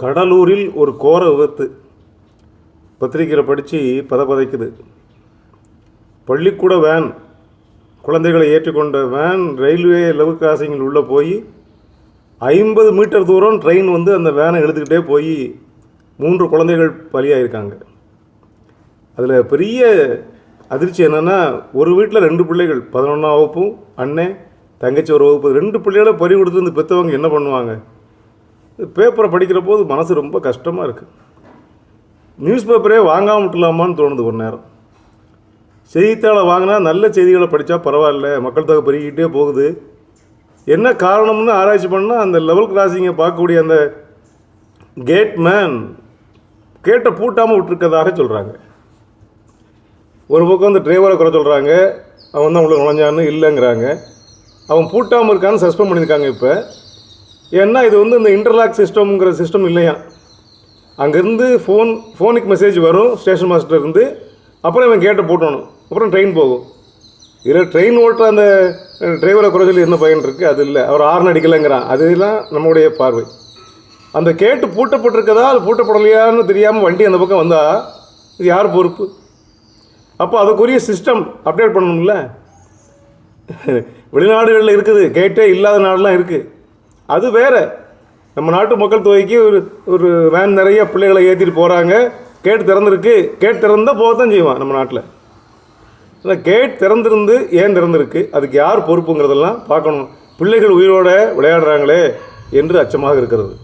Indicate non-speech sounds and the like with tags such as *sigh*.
கடலூரில் ஒரு கோர விபத்து. பத்திரிக்கையில் படித்து பதப்பதைக்குது. பள்ளிக்கூட வேன் குழந்தைகளை ஏற்றிக்கொண்ட வேன் ரயில்வே லவ் கிராசிங்கில் உள்ளே போய் ஐம்பது மீட்டர் தூரம் ட்ரெயின் வந்து அந்த வேனை எழுதுக்கிட்டே போய் மூன்று குழந்தைகள் பலியாயிருக்காங்க. அதில் பெரிய அதிர்ச்சி என்னென்னா ஒரு வீட்டில் ரெண்டு பிள்ளைகள் பதினொன்றாம் வகுப்பும் அண்ணன் தங்கச்சி ஒரு வகுப்பு ரெண்டு பிள்ளைகளை பறி கொடுத்து இந்த பெற்றவங்க என்ன பண்ணுவாங்க? பேப்பரை படிக்கிற போது மனசு ரொம்ப கஷ்டமாக இருக்குது நியூஸ் பேப்பரே வாங்காம விட்டுலாமான்னு தோணுது ஒரு நேரம். செய்தித்தாளை வாங்கினா நல்ல செய்திகளை படித்தா பரவாயில்ல மக்கள் தொகை பெருகிக்கிட்டே போகுது. என்ன காரணம்னு ஆராய்ச்சி பண்ணால் அந்த லெவல் கிராசிங்கை பார்க்கக்கூடிய அந்த கேட்மேன் கேட்டை பூட்டாமல் விட்டுருக்கதாக சொல்கிறாங்க ஒரு பக்கம் அந்த டிரைவரை குறை சொல்கிறாங்க அவன் தான் உள்ள நுழைஞ்சான்னு இல்லைங்கிறாங்க. அவன் பூட்டாமல் இருக்கான்னு சஸ்பெண்ட் பண்ணியிருக்காங்க இப்போ. ஏன்னா இது வந்து இந்த இன்டர்லாக் சிஸ்டம்ங்கிற சிஸ்டம் இல்லையா? அங்கேருந்து ஃபோன் ஃபோனுக்கு மெசேஜ் வரும் ஸ்டேஷன் மாஸ்டர் இருந்து அப்புறம் இவன் கேட்டை போட்டணும் அப்புறம் ட்ரெயின் போகும். இதில் ட்ரெயின் ஓட்டுற அந்த டிரைவரை குறை சொல்லி என்ன பயன் இருக்குது அது இல்லை. அவர் ஆறு அடிக்கலைங்கிறான். அதெல்லாம் நம்முடைய பார்வை. அந்த கேட்டு பூட்டப்பட்டிருக்கதா அது பூட்டப்படலையான்னு தெரியாமல் வண்டி அந்த பக்கம் வந்தால் இது யார் பொறுப்பு? அப்போ அதுக்குரிய சிஸ்டம் அப்டேட் பண்ணணும்ல? *laughs* வெளிநாடுகளில் இருக்குது. கேட்டே இல்லாத நாடெலாம் இருக்குது அது வேற. நம்ம நாட்டு மக்கள் தொகைக்கு ஒரு ஒரு வேன் நிறைய பிள்ளைகளை ஏற்றிட்டு போகிறாங்க கேட் திறந்திருக்கு. கேட் திறந்தால் போக தான் செய்வான் நம்ம நாட்டில். ஆனால் கேட் திறந்திருந்து ஏன் திறந்திருக்கு? அதுக்கு யார் பொறுப்புங்கிறதெல்லாம் பார்க்கணும். பிள்ளைகள் உயிரோடு விளையாடுறாங்களே என்று அச்சமாக இருக்கிறது.